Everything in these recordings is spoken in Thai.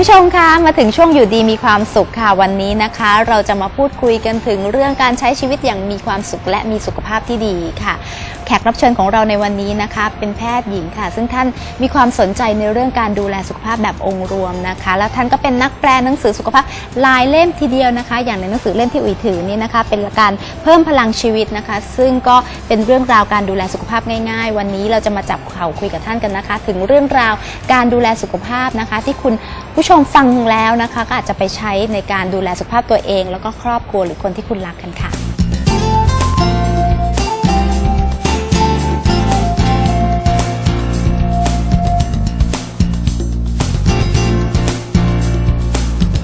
คุณผู้ชมคะมาถึงช่วงอยู่ดีมีความสุขค่ะวันนี้นะคะ เราจะมาพูดคุยกันถึงเรื่องการใช้ชีวิตอย่างมีความสุขและมีสุขภาพที่ดีค่ะ แขกรับเชิญของเราในวันนี้นะคะ เป็นแพทย์หญิงค่ะ ซึ่งท่านมีความสนใจในเรื่องการดูแลสุขภาพแบบองค์รวมนะคะ แล้วท่านก็เป็นนักแปลหนังสือสุขภาพหลายเล่มทีเดียวนะคะ อย่างในหนังสือเล่มที่อุ๋ยถือนี่นะคะ เป็นการเพิ่มพลังชีวิตนะคะ ซึ่งก็เป็นเรื่องราวการดูแลสุขภาพง่าย ๆ วันนี้เราจะมาจับเข่าคุยกับท่านกันนะคะ ถึงเรื่องราวการดูแลสุขภาพนะคะ ที่คุณผู้ชมฟังแล้วนะคะ ก็อาจจะไปใช้ในการดูแลสุขภาพตัวเอง แล้วก็ครอบครัวหรือคนที่คุณรักกันค่ะ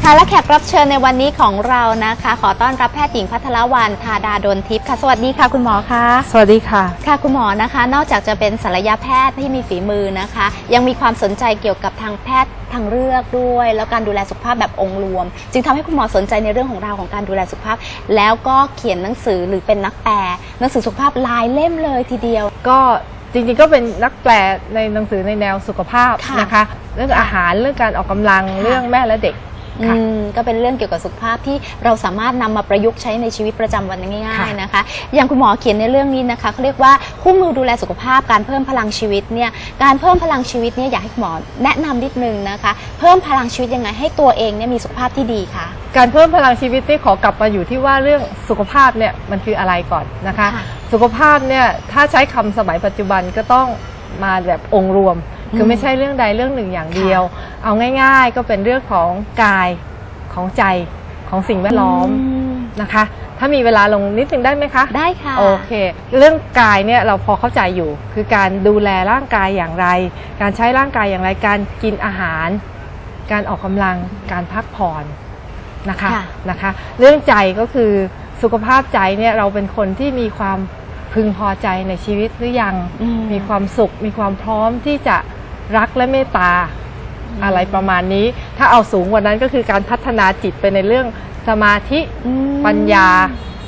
ค่ะและแขกรับเชิญในวันนี้ของเรานะคะ ขอต้อนรับแพทย์หญิงพัทรวรรณธาดาดนทิพย์ค่ะ สวัสดีค่ะคุณหมอคะสวัสดีค่ะ ค่ะคุณหมอนะคะ นอกจากจะเป็นศัลยแพทย์ที่มีฝีมือนะคะ ยังมีความสนใจเกี่ยวกับทางแพทย์ทางเลือกด้วย แล้วการดูแลสุขภาพแบบองค์รวม จึงทำให้คุณหมอสนใจในเรื่องของราวของการดูแลสุขภาพ แล้วก็เขียนหนังสือหรือเป็นนักแปลหนังสือสุขภาพหลายเล่มเลยทีเดียว ก็จริงๆก็เป็นนักแปลในหนังสือในแนวสุขภาพค่ะนะคะ เรื่องค่ะอาหารเรื่องการออกกำลังค่ะเรื่องแม่และเด็ก ค่ะอืมก็เป็นเรื่องเกี่ยวกับสุขภาพที่เราสามารถนำมาประยุกต์ใช้ในชีวิตประจำวันง่ายค่ะๆนะคะ อย่างคุณหมอเขียนในเรื่องนี้นะคะเขาเรียกว่าคู่มือดูแลสุขภาพการเพิ่มพลังชีวิตเนี่ยการเพิ่มพลังชีวิตเนี่ยอยากให้คุณหมอแนะนำนิดนึงนะคะ เพิ่มพลังชีวิตยังไงให้ตัวเองเนี่ยมีสุขภาพที่ดีคะการเพิ่มพลังชีวิตที่ขอกลับมาอยู่ที่ว่าเรื่องสุขภาพเนี่ยมันคืออะไรก่อนนะคะ ค่ะสุขภาพเนี่ยถ้าใช้คำสมัยปัจจุบันก็ต้องมาแบบองค์รวม คือมไม่ใช่เรื่องใดเรื่องหนึ่งอย่างเดียว เอาง่าย ๆ ก็เป็นเรื่องของกายของใจของสิ่งแวดล้อมมนะคะ ถ้ามีเวลาลงนิดนึงได้ไหมคะ ได้ค่ะ โอเค เรื่องกายเนี่ยเราพอเข้าใจอยู่ คือการดูแลร่างกายอย่างไร การใช้ร่างกายอย่างไร การกินอาหาร การออกกำลัง การพักผ่อนนะคะค่ะนะคะ เรื่องใจก็คือสุขภาพใจเนี่ยเราเป็นคนที่มีความพึงพอใจในชีวิตหรือยังอืมีความสุข มีความพร้อมที่จะ รักและเมตตาอะไรประมาณนี้ ถ้าเอาสูงกว่านั้นก็คือการพัฒนาจิตไปในเรื่องสมาธิอืมปัญญา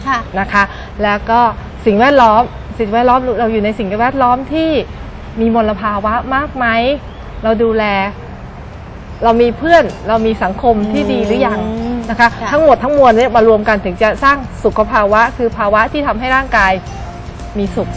ค่ะนะคะ แล้วก็สิ่งแวดล้อม สิ่งแวดล้อมเราอยู่ในสิ่งแวดล้อมที่มีมลภาวะมากไหมเราดูแล เรามีเพื่อนเรามีสังคมที่ดีหรือยังอืมนะคะค่ะทั้งหมดทั้งมวลเนี่ยมารวมกันถึงจะสร้างสุขภาวะ คือภาวะที่ทำให้ร่างกายมีสุข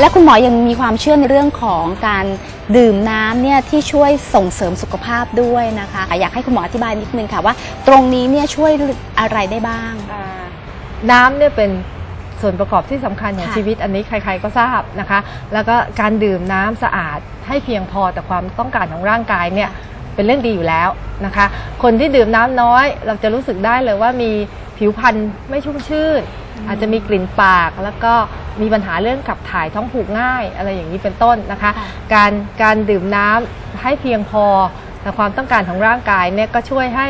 และคุณหมอยังมีความเชื่อในเรื่องของการดื่มน้ำเนี่ยที่ช่วยส่งเสริมสุขภาพด้วยนะคะ อยากให้คุณหมออธิบายนิดนึงค่ะว่า ตรงนี้เนี่ยช่วยอะไรได้บ้าง น้ำเนี่ยเป็นส่วนประกอบที่สำคัญของค่ะชีวิตอันนี้ใคร ๆก็ทราบนะคะ แล้วก็การดื่มน้ำสะอาดให้เพียงพอแต่ความต้องการของร่างกายเนี่ยเป็นเรื่องดีอยู่แล้วนะคะ คนที่ดื่มน้ำน้อย เราจะรู้สึกได้เลยว่ามีผิวพรรณไม่ชุ่มชื่น อาจจะมีกลิ่นปาก แล้วก็มีปัญหาเรื่องขับถ่ายท้องผูกง่ายอะไรอย่างนี้เป็นต้นนะคะค่ะการการดื่มน้ำให้เพียงพอแต่ความต้องการของร่างกายเนี่ยก็ช่วยให้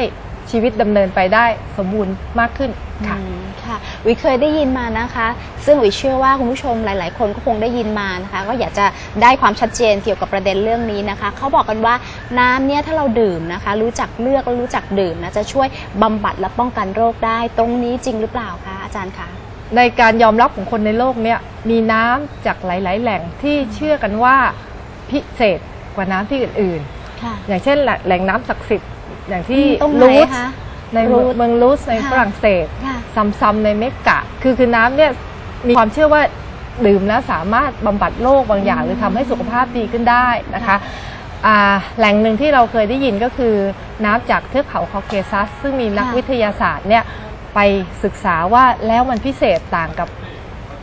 ชีวิตดำเนินไปได้สมบูรณ์มากขึ้นค่ะอืมค่ะวิเคยได้ยินมานะคะ ซึ่งวิเชื่อว่าคุณผู้ชมหลาย ๆ คนก็คงได้ยินมานะคะ ก็อยากจะได้ความชัดเจนเกี่ยวกับประเด็นเรื่องนี้นะคะ เขาบอกกันว่าน้ำเนี่ยถ้าเราดื่มนะคะ รู้จักเลือกและรู้จักดื่มนะจะช่วยบำบัดและป้องกันโรคได้ ตรงนี้จริงหรือเปล่าคะอาจารย์คะ ในการยอมรับของคนในโลกเนี่ยมีน้ำจากหลาย ๆ แหล่งที่เชื่อกันว่าพิเศษกว่าน้ำที่อื่น ค่ะ ๆ อย่างเช่นแหล่งแหล่งน้ำศักดิ์สิทธิ์อย่างที่ตรงไหนรูทคะในเมืองรูทเมืองรูสในค่ะ ฝรั่งเศส ค่ะ ซัมซัมในเมกะ คือคือน้ำเนี่ยมีความเชื่อว่าดื่มแล้วสามารถบำบัดโรคบางอย่าง หรือทำให้สุขภาพดีขึ้นได้นะคะอ่าแหล่งหนึ่งที่เราเคยได้ยินก็คือน้ำจากเทือกเขาคอเคซัส ซึ่งมีนักค่ะ วิทยาศาสตร์เนี่ย ไปศึกษาว่าแล้วมันพิเศษต่างกับ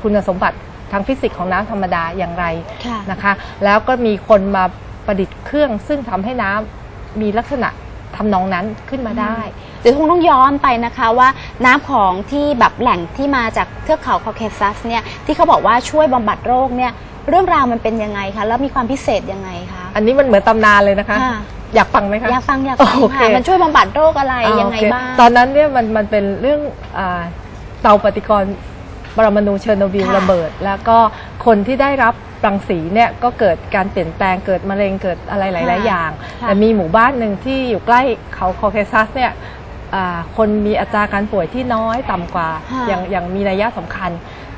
คุณสมบัติทางฟิสิกส์ของน้ำธรรมดาอย่างไรค่ะนะคะ แล้วก็มีคนมาประดิษฐ์เครื่อง ซึ่งทำให้น้ำมีลักษณะทำนองนั้นขึ้นมาได้ เดี๋ยวคงต้องย้อนไปนะคะว่าน้ำของที่แบบแหล่งที่มาจากเทือกเขาคอเคซัสเนี่ยที่เขาบอกว่าช่วยบำบัดโรคเนี่ยเรื่องราวมันเป็นยังไงคะแล้วมีความพิเศษยังไงคะ อันนี้มันเหมือนตำนานเลยนะคะ ค่ะ อยากฟังไหมคะ อยากฟังอยากฟังโอเค ค่ะ มันช่วยบำบัดโรคอะไรอ่ายังไงโอเคบ้าง ตอนนั้นเนี่ยมันมันเป็นเรื่องอาเตาปฏิกรณ์ปรมาณูเชอร์โนบิลค่ะระเบิด แล้วก็คนที่ได้รับรังสีเนี่ยก็เกิดการเปลี่ยนแปลงเกิดมะเร็งเกิดอะไรหลายค่ะๆอย่างค่ะ แต่มีหมู่บ้านหนึ่งที่อยู่ใกล้เขาคอเคซัสเนี่ยอ่าคนมีอัตราการป่วยที่น้อยต่ำกว่าค่ะอย่างอย่างมีนัยสำคัญ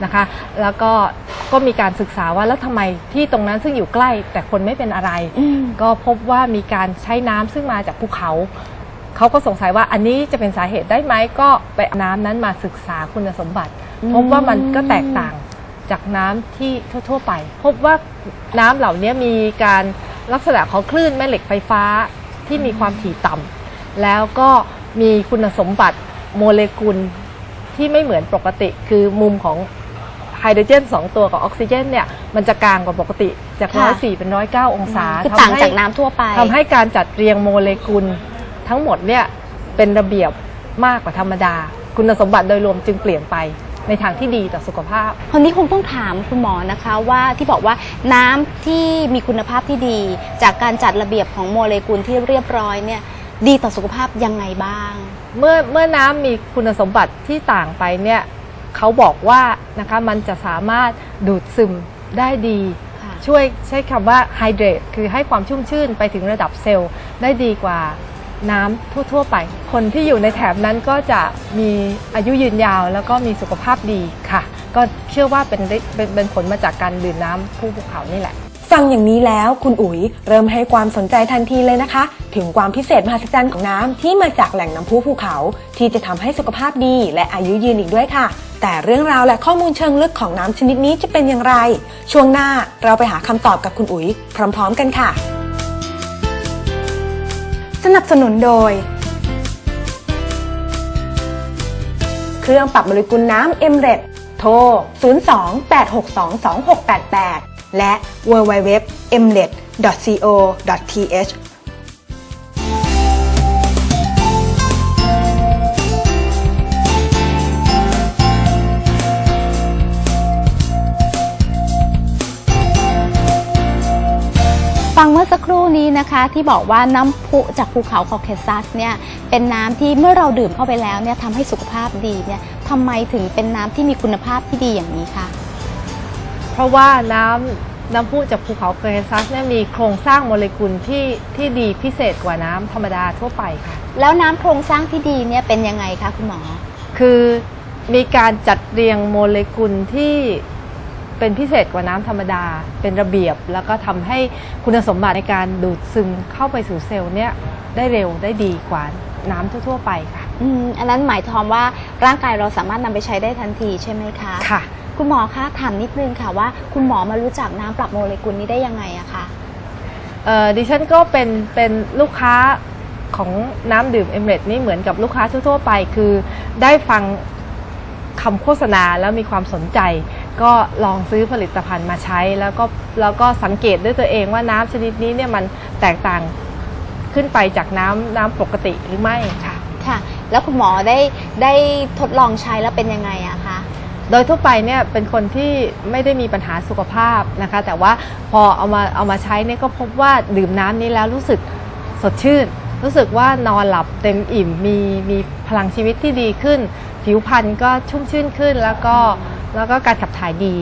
นะคะ แล้วก็ก็มีการศึกษาว่าแล้วทำไมที่ตรงนั้นซึ่งอยู่ใกล้แต่คนไม่เป็นอะไรอืมก็พบว่ามีการใช้น้ำซึ่งมาจากภูเขาเขาก็สงสัยว่าอันนี้จะเป็นสาเหตุได้ไหมก็ไปเอาน้ำนั้นมาศึกษาคุณสมบัติอืมพบว่ามันก็แตกต่างจากน้ำที่ทั่ว ๆ ไป พบว่าน้ำเหล่านี้มีการลักษณะของคลื่นแม่เหล็กไฟฟ้าที่มีความถี่ต่ำแล้วก็มีคุณสมบัติโมเลกุลที่ไม่เหมือนปกติ คือมุมของ ไฮโดรเจนสองตัวกับออกซิเจนเนี่ยมันจะกลางกว่าปกติจากค่ะร้อยสี่เป็นร้อยเก้าองศาคือทำต่างให้จากน้ำทั่วไปทำให้การจัดเรียงโมเลกุลทั้งหมดเนี่ยเป็นระเบียบมากกว่าธรรมดา คุณสมบัติโดยรวมจึงเปลี่ยนไปในทางที่ดีต่อสุขภาพคนนี้คงต้องถามคุณหมอนะคะว่าที่บอกว่าน้ำที่มีคุณภาพที่ดี จากการจัดระเบียบของโมเลกุลที่เรียบร้อยเนี่ยดีต่อสุขภาพยังไงบ้าง เมื่อเมื่อน้ำมีคุณสมบัติที่ต่างไปเนี่ย เขาบอกว่านะคะมันจะสามารถดูดซึมได้ดี ค่ะ ช่วยใช้คำว่าไฮเดรตคือให้ความชุ่มชื่นไปถึงระดับเซลล์ได้ดีกว่าน้ำทั่ว ๆ ไป คนที่อยู่ในแถบนั้นก็จะมีอายุยืนยาวแล้วก็มีสุขภาพดีค่ะ ก็เชื่อว่าเป็นได้เป็นเป็นผลมาจากการดื่มน้ำผู้ภูเขานี่แหละ ฟังอย่างนี้แล้วคุณอุ๋ยเริ่มให้ความสนใจทันทีเลยนะคะ ถึงความพิเศษมหัศจรรย์ของน้ำที่มาจากแหล่งน้ำพุภูเขา ที่จะทำให้สุขภาพดีและอายุยืนอีกด้วยค่ะ แต่เรื่องราวและข้อมูลเชิงลึกของน้ำชนิดนี้จะเป็นอย่างไร ช่วงหน้าเราไปหาคำตอบกับคุณอุ๋ย พร้อม ๆ กันค่ะ สนับสนุนโดย เครื่องปรับโมเลกุลน้ำเอ็มเรด โทร 02-862-2688 และ w w w m l e t c o t h นี้นะคะที่บอกว่าน้ำพุจากภูเขาคอเคซัสเนี่ยเป็นน้ำที่เมื่อเราดื่มเข้าไปแล้วเนี่ยทำให้สุขภาพดีเนี่ยทำไมถึงเป็นน้ำที่มีคุณภาพที่ดีอย่างนี้คะเพราะว่าน้ำน้ำพุจากภูเขาเคเซัสเนี่ยมีโครงสร้างโมเลกุลที่ที่ดีพิเศษกว่าน้ำธรรมดาทั่วไปค่ะ แล้วน้ำโครงสร้างที่ดีเนี่ยเป็นยังไงคะคุณหมอ คือมีการจัดเรียงโมเลกุลที่ เป็นพิเศษกว่าน้ำธรรมดา เป็นระเบียบ แล้วก็ทำให้คุณสมบัติในการดูดซึมเข้าไปสู่เซลล์เนี่ยได้เร็วได้ดีกว่าน้ำทั่ว ๆ ไปค่ะ อืมอันนั้นหมายความว่าร่างกายเราสามารถนำไปใช้ได้ทันทีใช่ไหมคะ ค่ะ คุณหมอคะถามนิดนึงค่ะว่า คุณหมอมารู้จักน้ำปรับโมเลกุลนี้ได้ยังไงอะคะเอ่อดิฉันก็เป็นเป็นลูกค้าของน้ำดื่มเอมเรตนี่เหมือนกับลูกค้าทั่ว ๆ ไป คือได้ฟังคำโฆษณาแล้วมีความสนใจ ก็ลองซื้อผลิตภัณฑ์มาใช้ แล้วก็แล้วก็สังเกตด้วยตัวเองว่าน้ำชนิดนี้เนี่ยมันแตกต่างขึ้นไปจากน้ำน้ำปกติหรือไม่ค่ะ ค่ะ แล้วคุณหมอได้ได้ทดลองใช้แล้วเป็นยังไงอะคะโดยทั่วไปเนี่ยเป็นคนที่ไม่ได้มีปัญหาสุขภาพนะคะ แต่ว่าพอเอามาเอามาใช้เนี่ยก็พบว่าดื่มน้ำนี้แล้วรู้สึกสดชื่น รู้สึกว่านอนหลับเต็มอิ่มมีมีพลังชีวิตที่ดีขึ้น ผิวพรรณก็ชุ่มชื่นขึ้นแล้วก็ แล้วก็การขับถ่ายดี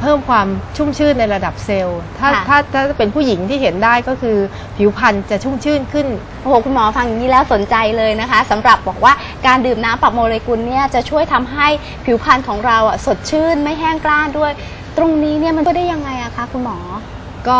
เพิ่มความชุ่มชื่นในระดับเซลล์ถ้าค่ะ ถ้าถ้าเป็นผู้หญิงที่เห็นได้ก็คือผิวพรรณจะชุ่มชื่นขึ้น โอ้โหคุณหมอฟังอย่างนี้แล้วสนใจเลยนะคะสำหรับบอกว่าการดื่มน้ำปรับโมเลกุลเนี่ยจะช่วยทำให้ผิวพรรณของเราอะสดชื่นไม่แห้งกร้านด้วย ตรงนี้เนี่ยมันช่วยได้ยังไงอะคะคุณหมอ ก็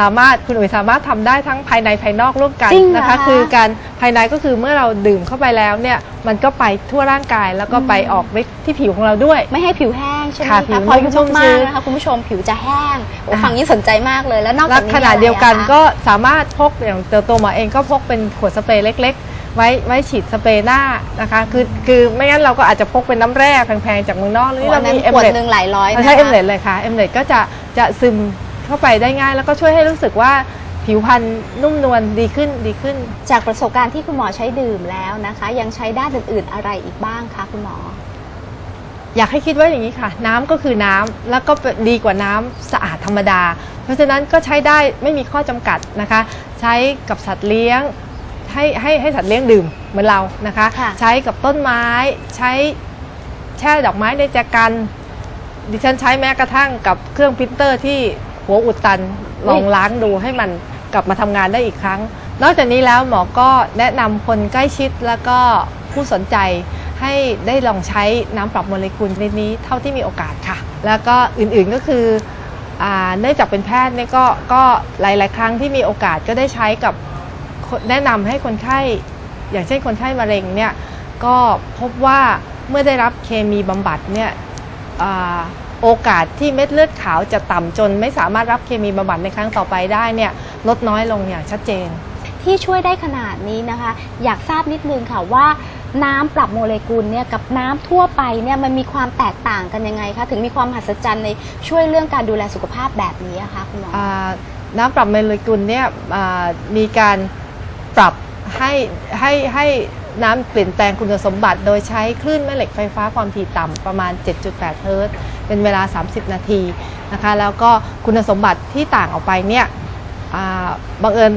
สามารถคุณอุ๋ยสามารถทำได้ทั้งภายในภายนอกร่วมกันจริงเหรอนะคะคะ คือการภายในก็คือเมื่อเราดื่มเข้าไปแล้วเนี่ยมันก็ไปทั่วร่างกายแล้วก็อืมไปออกฤทธิ์ที่ผิวของเราด้วย ไม่ให้ผิวแห้งใช่ไหมค่ะคะผิวพออายุชุ่มมาชื้กนๆนะคะคุณผู้ชมผิวจะแห้งโอ้อ่าฟังนี้สนใจมากเลยแล้วนอกและจากนี้ขณะมีอะไรเดียวกันอะคะก็สามารถพกอย่างเตตัวหมอเองก็พกเป็นขวดสเปรย์เล็ก ๆไว้ไว้ฉีดสเปรย์หน้านะคะคือคือไม่งั้นเราก็อาจจะพกเป็นน้ำแร่แพงๆจากเมืองนอกหรือโอ้เราอันนั้นมีเอ็มขวดเลดหนึ่งหลายร้อยเรานะใช้เอ็มเลคะดเลยค่ะเอ็มเลดก็จะจะซึม เข้าไปได้ง่าย แล้วก็ช่วยให้รู้สึกว่าผิวพรรณนุ่มนวลดีขึ้นดีขึ้น จากประสบการณ์ที่คุณหมอใช้ดื่มแล้วนะคะ ยังใช้ด้านอื่นๆ อะไรอีกบ้างคะคุณหมอ อยากให้คิดว่าอย่างนี้ค่ะ น้ำก็คือน้ำแล้วก็ดีกว่าน้ำสะอาดธรรมดา เพราะฉะนั้นก็ใช้ได้ไม่มีข้อจำกัดนะคะ ใช้กับสัตว์เลี้ยงให้ให้ให้สัตว์เลี้ยงดื่มเหมือนเรานะคะค่ะใช้กับต้นไม้ใช้แช่ดอกไม้ในแจกันดิฉันใช้แม้กระทั่งกับเครื่องพิมพ์เตอร์ที่ หัวอุดตันลองล้างดูให้มันกลับมาทำงานได้อีกครั้ง นอกจากนี้แล้วหมอก็แนะนำคนใกล้ชิดแล้วก็ผู้สนใจให้ได้ลองใช้น้ำปรับโมเลกุลชนิดนี้เท่าที่มีโอกาสค่ะ แล้วก็อื่นๆก็คืออ่าเนื่องจากเป็นแพทย์เนี่ยก็ก็หลาย ๆ ครั้งที่มีโอกาสก็ได้ใช้กับคนแนะนำให้คนไข้ อย่างเช่นคนไข้มะเร็งเนี่ยก็พบว่าเมื่อได้รับเคมีบำบัดเนี่ยอ่า โอกาสที่เม็ดเลือดขาวจะต่ำจน ไม่สามารถรับเคมีบำบัดในครั้งต่อไปได้เนี่ยลดน้อยลงอย่างชัดเจน ที่ช่วยได้ขนาดนี้นะคะ อยากทราบนิดนึงค่ะว่าน้ำปรับโมเลกุลเนี่ยกับน้ำทั่วไปเนี่ยมันมีความแตกต่างกันยังไงคะถึงมีความมหัศจรรย์ในช่วยเรื่องการดูแลสุขภาพแบบนี้อะคะคุณหมออ่าน้ำปรับโมเลกุลเนี่ยอ่ามีการปรับให้ให้ให้ น้ำเปลี่ยนแปลงคุณสมบัติโดยใช้คลื่นแม่เหล็กไฟฟ้าความถี่ต่ำประมาณ 7.8 เฮิรตซ์เป็นเวลา 30 นาทีนะคะแล้วก็คุณสมบัติที่ต่างออกไปเนี่ยอ่าบังเอิญ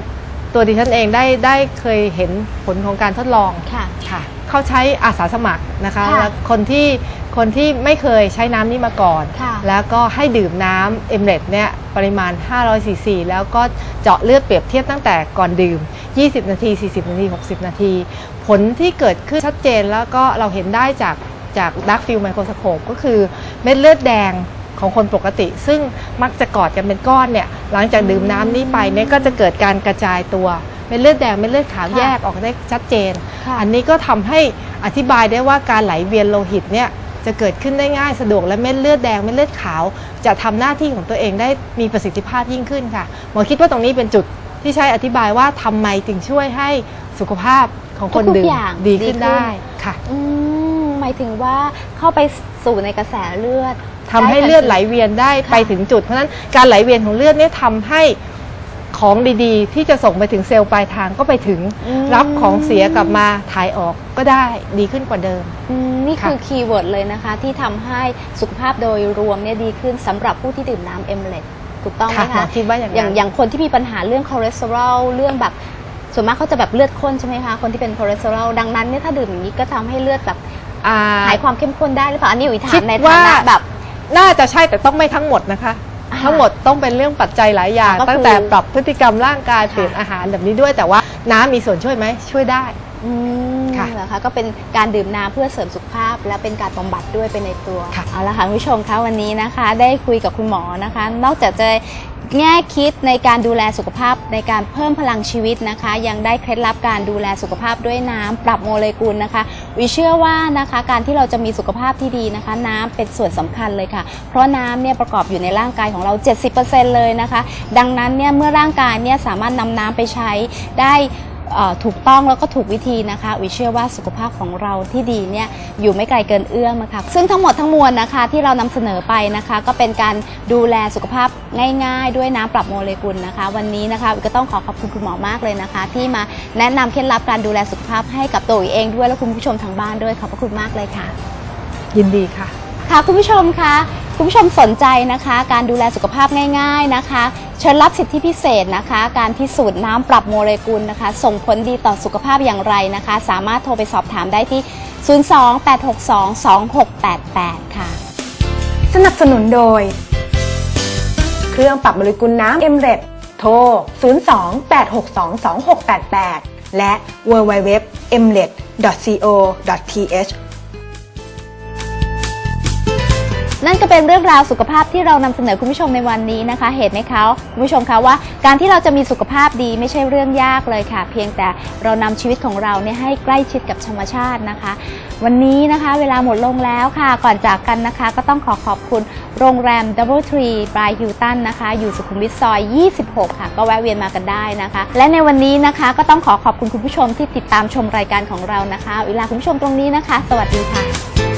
ตัวดิฉันเองได้ได้เคยเห็นผลของการทดลองค่ะค่ะเขาใช้อาสาสมัครนะคะค่ะแล้วคนที่ คนที่ไม่เคยใช้น้ำนี้มาก่อน ค่ะ แล้วก็ให้ดื่มน้ำเอมเรตเนี่ยปริมาณ 500ซีซีแล้วก็เจาะเลือดเปรียบเทียบตั้งแต่ก่อนดื่ม 20 นาที 40 นาที 60 นาที ผลที่เกิดขึ้นชัดเจนแล้วก็เราเห็นได้จากจากดักฟิลไมโครสโคปก็คือเม็ดเลือดแดงของคนปกติ ซึ่งมักจะกอดกันเป็นก้อนเนี่ยหลังจากดื่มน้ำนี้ไปเนี่ยก็จะเกิดการกระจายตัวเม็ดเลือดแดงเม็ดเลือดขาวค่ะแยกออกได้ชัดเจน ค่ะ อันนี้ก็ทำให้อธิบายได้ว่าการไหลเวียนโลหิตเนี่ย จะเกิดขึ้นได้ง่ายสะดวกและเม็ดเลือดแดงเม็ดเลือดขาว จะทำหน้าที่ของตัวเองได้มีประสิทธิภาพยิ่งขึ้นค่ะหมอคิดว่าตรงนี้เป็นจุดที่ใช้อธิบายว่าทำไมถึงช่วยให้สุขภาพของคนทุกๆดื่มอย่างดีดีขึ้ขึ้นนได้ค่ะอืมหมายถึงว่าเข้าไปสู่ในกระแสเลือดทำให้เลือดไหลเวียนได้ค่ะไปถึงจุด เพราะฉะนั้นการไหลเวียนของเลือดเนี่ยทำให้ ของดีๆ ที่จะส่งไปถึงเซลล์ปลายทางก็ไปถึง อืม รับของเสียกลับมาถ่ายออกก็ได้ดีขึ้นกว่าเดิม อืมนี่ค่ะคือคีย์เวิร์ดเลยนะคะ ที่ทำให้สุขภาพโดยรวมเนี่ยดีขึ้นสำหรับผู้ที่ดื่มน้ำเอมเลตถูกต้องไหมค่ะหมคะอคิดว่าอย่างอย่างนั้น อย่างคนที่มีปัญหาเรื่องคอเลสเตอรอลเรื่องแบบส่วนมากเขาจะแบบเลือดข้นใช่ไหมคะคนที่เป็นคอเลสเตอรอลดังนั้นเนี่ยถ้าดื่มอย่างนี้ก็ทำให้เลือดแบบอ่าหายความเข้มข้นได้หรือเปล่าอันนี้อุ๋ยถาคิมดในฐาว่า นะแบบ น่าจะใช่แต่ต้องไม่ทั้งหมดนะคะอ่า ทั้งหมดต้องเป็นเรื่องปัจจัยหลายอย่าง ก็คือ ตั้งแต่ปรับพฤติกรรมร่างกายค่ะเปลี่ยนอาหารแบบนี้ด้วย แต่ว่าน้ำมีส่วนช่วยไหมช่วยได้ อืมค่ะเหรอคะก็เป็นการดื่มน้ำเพื่อเสริมสุขภาพ และเป็นการบำบัดด้วยเป็นในตัวค่ะ เอาละค่ะคุณผู้ชมคะวันนี้นะคะ ได้คุยกับคุณหมอนะคะ นอกจากจะแง่คิดในการดูแลสุขภาพในการเพิ่มพลังชีวิตนะคะ ยังได้เคล็ดลับการดูแลสุขภาพด้วยน้ำปรับโมเลกุลนะคะ วิเชื่อว่านะคะการที่เราจะมีสุขภาพที่ดีนะคะ น้ำเป็นส่วนสำคัญเลยค่ะ เพราะน้ำเนี่ยประกอบอยู่ในร่างกายของเรา 70%เลยนะคะ ดังนั้นเนี่ยเมื่อร่างกายเนี่ยสามารถนำน้ำไปใช้ได้ ถูกต้องแล้วก็ถูกวิธีนะคะวิเชื่อว่าสุขภาพของเราที่ดีเนี่ยอยู่ไม่ไกลเกินเอื้อมอะค่ะซึ่งทั้งหมดทั้งมวลนะคะที่เรานำเสนอไปนะคะ ก็เป็นการดูแลสุขภาพง่ายๆ ด้วยน้ำปรับโมเลกุลนะคะ วันนี้นะคะวิก็ต้องขอขอบคุณคุณหมอมากเลยนะคะ ที่มาแนะนำเคล็ดลับการดูแลสุขภาพให้กับตัวอุ๋ยเองด้วยและคุณผู้ชมทางบ้านด้วยขอบพระคุณมากเลยค่ะ ยินดีค่ะค่ะคุณผู้ชมคะ คุณผู้ชมสนใจนะคะ การดูแลสุขภาพง่าย ๆนะคะ เชิญรับสิทธิพิเศษนะคะ การพิสูจน์น้ำปรับโมเลกุลนะคะ ส่งผลดีต่อสุขภาพอย่างไรนะคะ สามารถโทรไปสอบถามได้ที่ 028622688 ค่ะ สนับสนุนโดย เครื่องปรับโมเลกุลน้ำเอ็มเรดโทร 02-862-2688 และ w w w e m r e t c o th นั่นก็เป็นเรื่องราวสุขภาพที่เรานำเสนอคุณผู้ชมในวันนี้นะคะ เห็นไหมคะคุณผู้ชมคะว่า การที่เราจะมีสุขภาพดีไม่ใช่เรื่องยากเลยค่ะ เพียงแต่เรานำชีวิตของเราเนี่ยให้ใกล้ชิดกับธรรมชาตินะคะ วันนี้นะคะ เวลาหมดลงแล้วค่ะ ก่อนจากกันนะคะ ก็ต้องขอขอบคุณโรงแรม Double Tree by Hilton นะคะ อยู่สุขุมวิทซอย 26 ค่ะ ก็แวะเวียนมากันได้นะคะ และในวันนี้นะคะก็ต้องขอขอบคุณคุณผู้ชมที่ติดตามชมรายการของเรานะคะ เวลาคุณผู้ชมตรงนี้นะคะ สวัสดีค่ะ